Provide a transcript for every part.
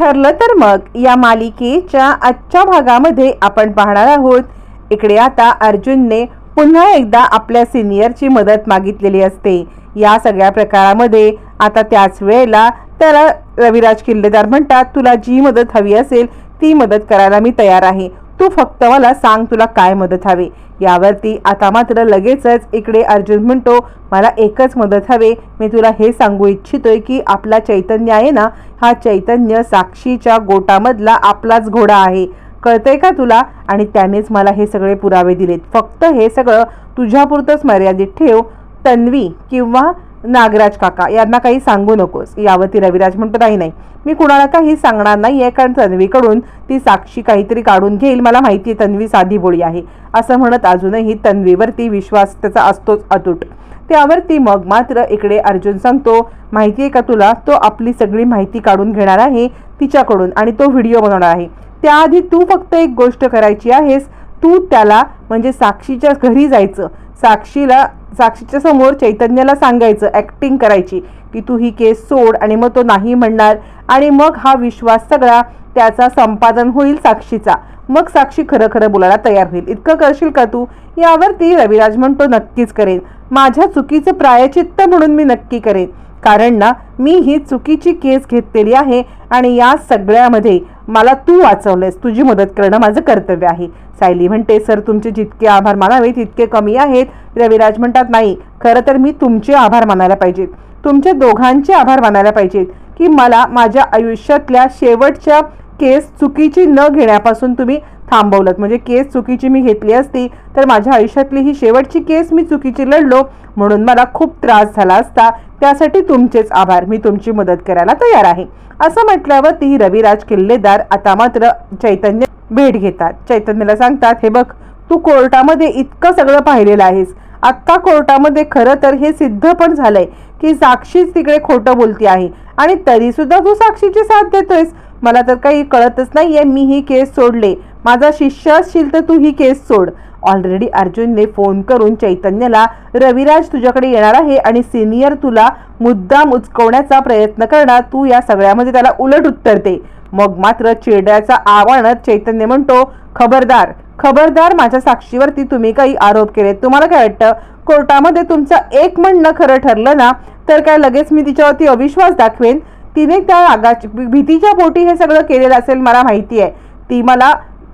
ठरलं तर मग या मालिकेच्या आजच्या भागामध्ये आपण पाहणार आहोत. इकडे आता अर्जुनने पुन्हा एकदा आपल्या सिनियरची मदत मागितलेली असते. या सगळ्या प्रकारामध्ये आता त्याच वेळेला त्याला रविराज किल्लेदार म्हणतात तुला जी मदत हवी असेल ती मदत करायला मी तयार आहे. तू फक्त मला सांग तुला काय मदत हवी. यावरती आता मात्र लगेचच इकडे अर्जुन म्हणतो मला एकच मदत हवे. मी तुला हे सांगू इच्छितोय की आपला चैतन्य आहे ना हा चैतन्य साक्षीच्या गोटामधला आपलाच घोडा आहे. कळतंय का तुला? आणि त्यानेच मला हे सगळे पुरावे दिलेत. फक्त हे सगळं तुझ्यापुरतंच मर्यादित ठेव. तन्वी किंवा नागराज काका यांना काही सांगू नकोस. यावरती रविराज म्हणतो नाही नाही. मी कुणाला काही सांगणार नाही आहे कारण तन्वीकडून ती साक्षी काहीतरी काढून घेईल. मला माहिती आहे तन्वी साधी बोळी आहे. असं म्हणत अजूनही तन्वीवरती विश्वास त्याचा असतोच अतूट. त्यावरती मग मात्र इकडे अर्जुन सांगतो माहिती आहे का तुला? तो आपली सगळी माहिती काढून घेणार आहे तिच्याकडून आणि तो व्हिडिओ बनवणार आहे. त्याआधी तू फक्त एक गोष्ट करायची आहेस तू त्याला म्हणजे साक्षीच्या घरी जायचं. साक्षीला साक्षीच्या समोर चैतन्याला सांगायचं ॲक्टिंग करायची की तू ही केस सोड आणि मग तो नाही म्हणणार आणि मग हा विश्वास सगळा त्याचा संपादन होईल साक्षीचा. मग साक्षी खरं खरं बोलायला तयार होईल. इतकं करशील का तू? यावरती रविराज म्हणतो नक्कीच करेन. माझ्या चुकीचं प्रायचित्त म्हणून मी नक्की करेन. कारण ना मी ही चुकीची केस घेतलेली आहे आणि या सगळ्यामध्ये मला तू वाचवलंयस. तुझी मदत करणं माझं कर्तव्य आहे. सायली म्हणते सर तुमचे जितके आभार मानावे तितके कमी आहेत. रविराज म्हणतात नाही खरं तर मी तुमचे आभार मानायला पाहिजेत. तुमच्या दोघांचे आभार मानायला पाहिजेत की मला माझ्या आयुष्यातल्या शेवटच्या केस चुकीची न घेण्यापासून तुम्ही थांबवलं म्हणजे केस चुकीची मी घेतली असती तर माझ्या आयुष्यातली ही शेवटची केस मी चुकीची लढलो म्हणून मला खूप त्रास झाला असता. त्यासाठी तुमचेच आभार. मी तुमची मदत करायला तयार आहे. असं म्हटल्यावर ती रविराज किल्लेदार आता मात्र चैतन्य भेट घेतात. चैतन्याला सांगतात हे बघ तू कोर्टामध्ये इतकं सगळं पाहिलेलं आहेस. आत्ता कोर्टामध्ये खरं तर हे सिद्ध पण झालंय की साक्षीच तिकडे खोटं बोलती आहे. आणि तरी सुद्धा तू साक्षीची साथ देतोयस. मला तर काही कळतच नाहीये मी ही केस सोडले. माझा शिष्य असशील तर तू ही केस सोड. ऑलरेडी अर्जुनने फोन करून चैतन्याला रविराज तुझ्याकडे येणार आहे आणि सिनियर तुला मुद्दाम उचकवण्याचा प्रयत्न करणार. तू या सगळ्यामध्ये त्याला उलट उत्तर दे. मग मात्र चिरड्याचा आवाणत चैतन्य म्हणतो खबरदार खबरदार माझ्या साक्षीवरती तुम्ही काही आरोप केले तुम्हाला काय वाटतं? कोर्टामध्ये तुमचं एक म्हणणं खरं ठरलं ना तर काय लगेच मी तिच्यावरती अविश्वास दाखवेन? तिने त्या आगाची भीतीच्या पोटी हे सगळं केलेलं असेल मला माहिती आहे. ती मला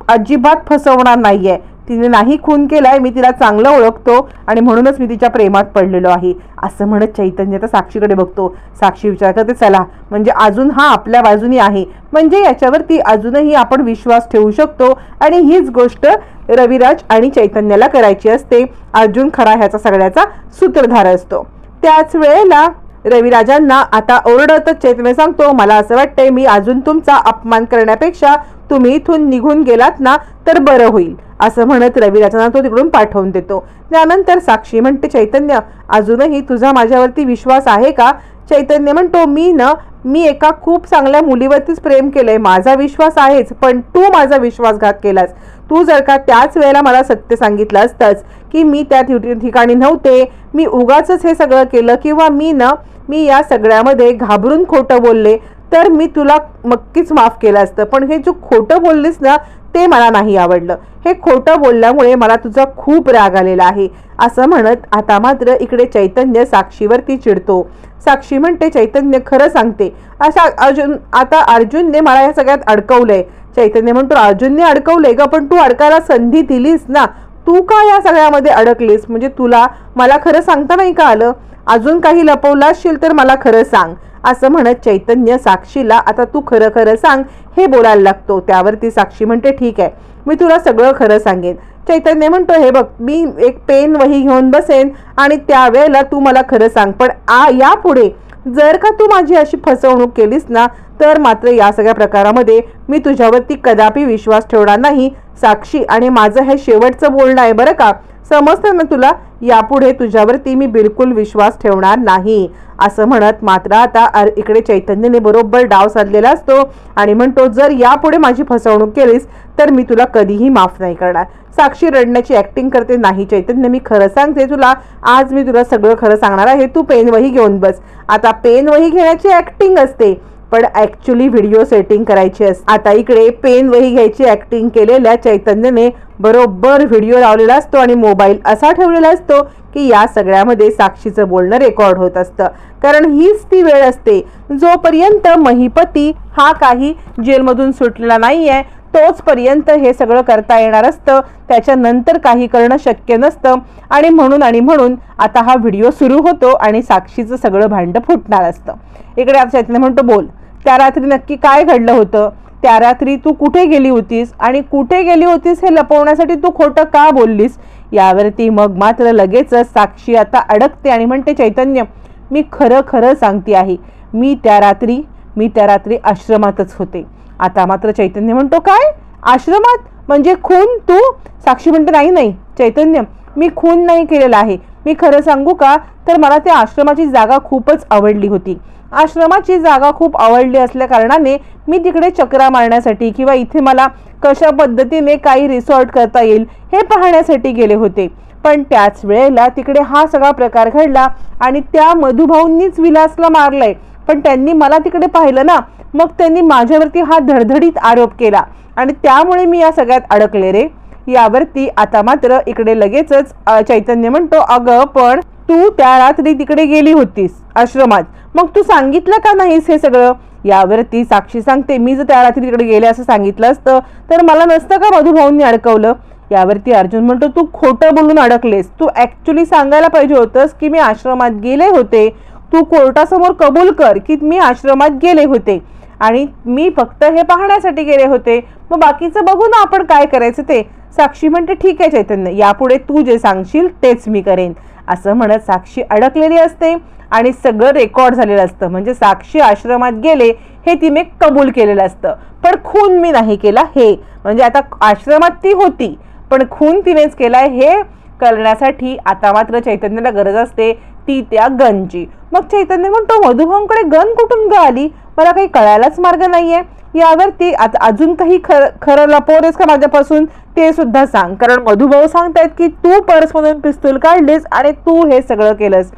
अजिबात फसवणार नाहीये. तिने नाही खून केलाय मी तिला चांगलं ओळखतो आणि म्हणूनच मी तिच्या प्रेमात पडलेलो आहे. असं म्हणत चैतन्य तर साक्षीकडे बघतो. साक्षी विचार करते चला म्हणजे अजून हा आपल्या बाजूनी आहे. म्हणजे याच्यावरती अजूनही आपण विश्वास ठेवू शकतो आणि हीच गोष्ट रविराज आणि चैतन्याला करायची असते. अर्जुन खरा ह्याचा सगळ्याचा सूत्रधार असतो. त्याच वेळेला रविराजांना आता ओरडतच चैतन्य सांगतो मला असं वाटतंय मी अजून तुमचा अपमान करण्यापेक्षा तुम्ही इथून निघून गेलात ना तर बरं होईल असं म्हणत रविराजांना तो तिकडून पाठवून देतो. त्यानंतर साक्षी म्हणते चैतन्य अजूनही तुझा माझ्यावरती विश्वास आहे का? चैतन्य म्हणतो मी ना मी एका खूप चांगल्या मुलीवरतीच प्रेम केलंय माझा विश्वास आहेच पण तू माझा विश्वासघात केलास. तू जर का त्याच वेळेला मला सत्य सांगितलं असतंच की मी त्या ठिकाणी नव्हते मी उगाच हे सगळं केलं किंवा मी ना मी या सगळ्यामध्ये घाबरून खोटं बोलले तर मी तुला नक्कीच माफ केलं असतं. पण हे जो खोटं बोललीस ना ते मला नाही आवडलं. हे खोटं बोलल्यामुळे मला तुझा खूप राग आलेला आहे. असं म्हणत आता मात्र इकडे चैतन्य साक्षीवरती चिडतो. साक्षी म्हणते चैतन्य खरं सांगते. अशा अर्जुन आता अर्जुनने मला या सगळ्यात अडकवलंय. चैतन्य म्हणतो अर्जुनने अडकवलंय ग पण तू अडकायला संधी दिलीस ना. तू का या सगळ्यामध्ये अडकलीस? म्हणजे तुला मला खरं सांगता नाही का आलं? अजून काही लपवलं असशील तर मला खरं सांग. असं म्हणत चैतन्य साक्षीला आता तू खरं खरं सांग हे बोलायला लागतो. त्यावरती साक्षी म्हणते ठीक आहे मी तुला सगळं खरं सांगेन. चैतन्य म्हणतो हे बघ मी एक पेन वही घेऊन बसेन आणि त्यावेळेला तू मला खरं सांग. पण आ यापुढे जर का तू माझी अशी फसवणूक केलीस ना तर मात्र या सगळ्या प्रकारामध्ये मी तुझ्यावरती कदापि विश्वास ठेवणार नाही. साक्षी आणि माझं हे शेवटचं बोलणं आहे बरं का? समजतं ना तुला? यापुढे तुझ्यावरती मी बिलकुल विश्वास ठेवणार नाही. असं म्हणत मात्र आता अर- इकडे चैतन्यने बरोबर डाव साधलेला असतो आणि म्हणतो जर यापुढे माझी फसवणूक केलीस तर मी तुला कधीही माफ नाही करणार. साक्षी रडण्याची ॲक्टिंग करते नाही चैतन्य. मी खरं सांगते तुला आज मी तुला सगळं खरं सांगणार आहे. तू पेन वही घेऊन बस. आता पेन वही घेण्याची ॲक्टिंग असते. पण ऍक्च्युली व्हिडिओ सेटिंग करायची असते आता इकडे पेन वही घ्यायची ऍक्टिंग केलेल्या चैतन्यने बरोबर व्हिडिओ लावलेला असतो आणि मोबाईल असा ठेवलेला असतो की या सगळ्यामध्ये साक्षीचं बोलणं रेकॉर्ड होत असतं. कारण हीच ती वेळ असते. जोपर्यंत महिपती हा काही जेलमधून सुटलेला नाही आहे तोचपर्यंत हे सगळं करता येणार असतं. त्याच्यानंतर काही करणं शक्य नसतं. आणि म्हणून आणि म्हणून आता हा व्हिडिओ सुरू होतो आणि साक्षीचं सगळं भांडं फुटणार असतं. इकडे आता चैतन्य म्हणतो बोल त्या रात्री नक्की काय घडलं होतं? त्या रात्री तू कुठे गेली होतीस? आणि कुठे गेली होतीस हे लपवण्यासाठी तू खोटं का बोललीस? यावरती मग मात्र लगेचच साक्षी आता अडकते आणि म्हणते चैतन्य मी खरं खरं सांगते आहे. मी त्या रात्री मी त्या रात्री आश्रमातच होते. आता मात्र चैतन्य म्हणतो काय? आश्रमात म्हणजे खून तू? साक्षी म्हणते नाही नाही चैतन्य मी खून नाही केलेला आहे. मी खरं सांगू का? तर मला त्या आश्रमाची जागा खूपच आवडली होती. आश्रमाची जागा खूप आवडली असल्या कारणाने मी तिकडे चक्रा मारण्यासाठी किंवा इथे मला कशा पद्धतीने काही रिसॉर्ट करता येईल हे पाहण्यासाठी गेले होते. पण त्याच वेळेला तिकडे हा सगळा प्रकार घडला आणि त्या मधुभाऊंनीच विलासला मारलंय. पण त्यांनी मला तिकडे पाहिलं ना मग त्यांनी माझ्यावरती हा धडधडीत आरोप केला. आणि त्यामुळे मी या सगळ्यात अडकले रे. यावरती आता मात्र इकडे लगेचच चैतन्य म्हणतो अगं पण तू त्या रात्री तिकडे गेली होतीस आश्रमात. मग तू सांगितलं का नाहीस हे सगळं? यावरती साक्षी सांगते मी जर त्या रात्री तिकडे गेले असं सांगितलं असतं तर मला नसतं का मधुभाऊंनी अडकवलं? यावरती अर्जुन म्हणतो तू खोटं बोलून अडकलेस. तू ॲक्च्युली सांगायला पाहिजे होतंस की मी आश्रमात गेले होते तू कोर्टासमोर कबूल कर की मी आश्रमात गेले होते आणि मी फक्त हे पाहण्यासाठी गेले होते. मग बाकीचं बघू ना आपण काय करायचं ते? साक्षी म्हणते ठीक आहे चैतन्य यापुढे तू जे सांगशील तेच मी करेन. असं म्हणत साक्षी अडकलेली असते आणि सगळं रेकॉर्ड झालेलं असतं. म्हणजे साक्षी आश्रमात गेले हे तिने कबूल केलेलं असतं. पण खून मी नाही केला हे. म्हणजे आता आश्रमात ती होती पण खून तिनेच केलाय हे करण्यासाठी आता मात्र चैतन्याला गरज असते ती त्या गनची मग चैतन्य म्हणतो मधुभाऊंकडे गन कुठून ग आली मला काही कळायलाच मार्ग नाहीये. यावरती आता अजून काही खरं खरं आहेस का माझ्यापासून? ते सुद्धा सांग. कारण मधुभाऊ सांगतायत की तू पर्समधून पिस्तूल काढलीस आणि तू हे सगळं केलंस.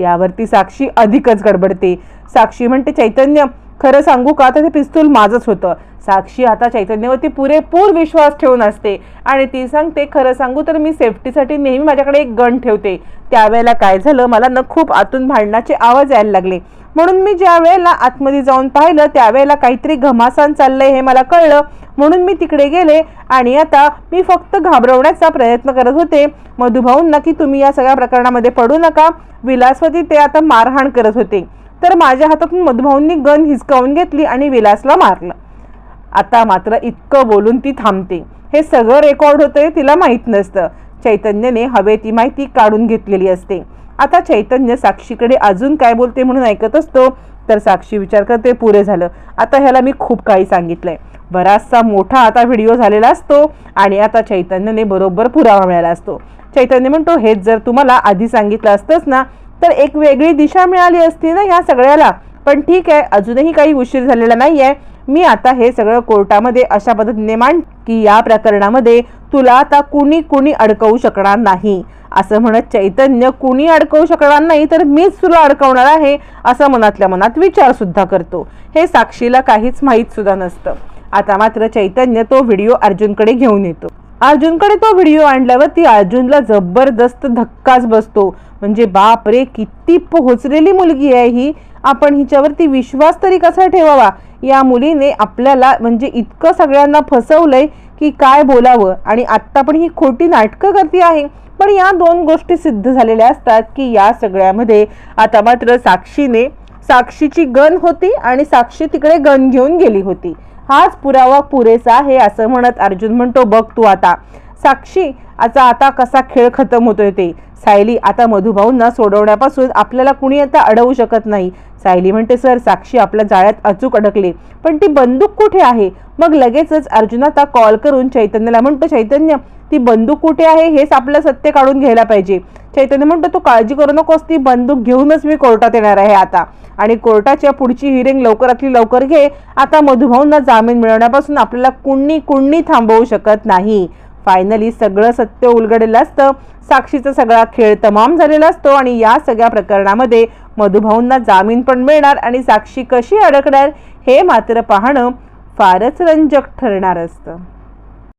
यावरती साक्षी अधिकच गडबडते. साक्षी म्हणते चैतन्य खरं सांगू का? तर ते पिस्तूल माझंच होतं. साक्षी आता चैतन्यवरती पुरेपूर विश्वास ठेवून असते आणि ती सांगते खरं सांगू तर मी सेफ्टीसाठी नेहमी माझ्याकडे एक गण ठेवते. त्यावेळेला काय झालं? मला न खूप आतून भांडणाचे आवाज यायला लागले. म्हणून मी ज्या वेळेला आतमध्ये जाऊन पाहिलं त्यावेळेला काहीतरी घमासान चाललंय हे मला कळलं. म्हणून मी तिकडे गेले आणि आता मी फक्त घाबरवण्याचा प्रयत्न करत होते. मधुभाऊंना की तुम्ही या सगळ्या प्रकरणामध्ये पडू नका. विलासवती ते आता मारहाण करत होते. तर माझ्या हातातून मधुभाऊंनी गन हिसकावून घेतली आणि विलासला मारलं. आता मात्र इतकं बोलून ती थांबते. हे सगळं रेकॉर्ड होतंय तिला माहीत नसतं. चैतन्यने हवे ती माहिती काढून घेतलेली असते. आता चैतन्य साक्षीकडे अजून काय बोलते म्हणून ऐकत असतो? तर साक्षी विचार करते पुरे झालं. आता ह्याला मी खूप काही सांगितलंय. बराचसा मोठा आता व्हिडिओ झालेला असतो आणि आता चैतन्यने बरोबर पुरावा मिळाला असतो. चैतन्य म्हणतो हेच जर तुम्हाला आधी सांगितलं असतंच ना तर एक वेगळी दिशा मिळाली असती ना ह्या सगळ्याला. पण ठीक आहे अजूनही काही उशीर झालेला नाही आहे मी आता हे सगळं कोर्टामध्ये अशा पद्धतीने मांड की या प्रकरणामध्ये तुला आता कुणी कुणी अडकवू शकणार नाही. असं म्हणत चैतन्य कुणी अडकवू शकणार नाही तर मीच तुला अडकवणार आहे असं मनातल्या मनात विचार सुद्धा करतो. हे साक्षीला काहीच माहीतसुद्धा नसतं. आता मात्र चैतन्य तो व्हिडिओ अर्जुनकडे घेऊन येतो. अर्जुनकडे तो व्हिडिओ आणल्यावर ती अर्जुनला जबरदस्त धक्काच बसतो. म्हणजे बाप रे किती पोहोचलेली मुलगी आहे ही. आपण हिच्यावरती विश्वास तरी कसा ठेवावा? या मुलीने आपल्याला म्हणजे इतकं सगळ्यांना फसवलंय की काय बोलावं? आणि आत्ता पण ही खोटी नाटकं करते आहे. पण या दोन गोष्टी सिद्ध झालेल्या असतात की या सगळ्यामध्ये आता मात्र साक्षीने साक्षीची गन होती आणि साक्षी तिकडे गन घेऊन गेली होती. हाच पुरावा पुरेसा आहे असं म्हणत अर्जुन म्हणतो बघ तू आता. साक्षी आता आता कसा खेळ खतम होतोय ते? सायली आता मधुभाऊंना सोडवण्यापासून आपल्याला कुणी आता अडवू शकत नाही. सायली म्हणते सर साक्षी आपल्या जाळ्यात अचूक अडकले. पण ती बंदूक कुठे आहे? मग लगेचच अर्जुन आता कॉल करून चैतन्यला म्हणतो चैतन्य ती बंदूक कुठे आहे हेच आपलं सत्य काढून घ्यायला पाहिजे. चैतन्य म्हणतो तू काळजी करू नकोस ती बंदूक घेऊनच मी कोर्टात येणार आहे आता. आणि कोर्टाच्या पुढची हिरिंग लवकरातली लवकर घे. आता मधुभाऊंना जामीन मिळवण्यापासून आपल्याला कुणी कुणी थांबवू शकत नाही. फायनली सगळं सत्य उलगडलेलं असतं. साक्षीचा सगळा खेळ तमाम झालेला असतो आणि या सगळ्या प्रकरणामध्ये मधुभाऊंना जामीन पण मिळणार आणि साक्षी कशी अडकणार हे मात्र पाहणं फारच रंजक ठरणार असतं.